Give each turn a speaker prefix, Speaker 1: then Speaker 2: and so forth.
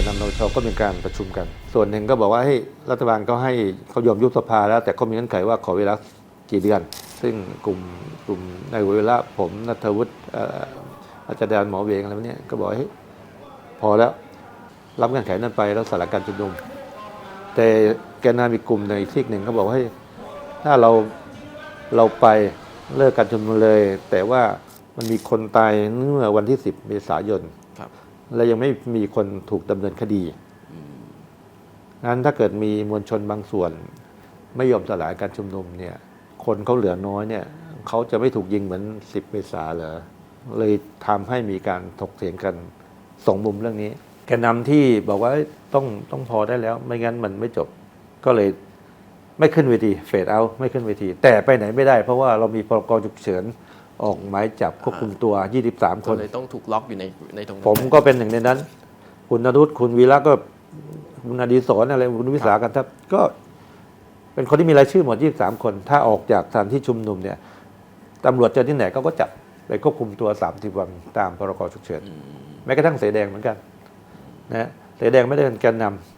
Speaker 1: นชก็มีการประชุมกัน ส่วนหนึ่งก็บอกว่าให้รัฐบาลก็ให้เขายอมยุบสภาแล้ว แต่ก็มีเงื่อนไขว่าขอเวลากี่เดือน ซึ่งกลุ่มกลุ่มในเวลาผมนัทวุฒิอาจารย์หมอเวงอะไรพวกเนี้ยก็บอกให้พอแล้วรับเงื่อนไขนั้นไปแล้วสลายการชุมนุม แต่แกนนำอีกกลุ่มในอีกซีกหนึ่งเขาบอกว่าให้ถ้าเราเราไปเลิกการชุมนุมเลย แต่ว่ามันมีคนตายเมื่อวันที่ 10 เมษายน
Speaker 2: ครับ
Speaker 1: และยังไม่มีคนถูกดำเนินคดีนั้นถ้าเกิดมีมวลชนบางส่วน ไม่ยอมสลายการชุมนุมเนี่ย คนเขาเหลือน้อยเนี่ยเขาจะไม่ถูกยิงเหมือน 10 เมษาเหรอเลยทำให้มีการถกเถียงกันสองมุมเรื่องนี้ แกนนำที่บอกว่าต้องต้องพอได้แล้ว ไม่งั้นมันไม่จบก็เลยไม่ขึ้นเวทีเฟดเอาไม่ขึ้นเวที แต่ไปไหนไม่ได้เพราะว่าเรามีพรกฉุกเฉิน ออกหมายจับควบคุมตัว 23 ค
Speaker 2: ก็
Speaker 1: น
Speaker 2: เลยต้องถูกล็อกอยู่ในในตรงนั้น
Speaker 1: ผมก็เป็นหนึ่งในนั้น คุณนรุตคุณวีระก็คุณอดีศรอะไรคุณวิสากันทัพก็เป็นคนที่มีรายชื่อหมด 23 คน ถ้าออกจากสถานที่ชุมนุมเนี่ยตำรวจเจอที่ไหนเขาก็จับไปควบคุมตัว 30 วันตามพรกฉุกเฉินแม้กระทั่งเสอแดงเหมือนกันนะเสอแดงไม่ได้เป็นแกนนำ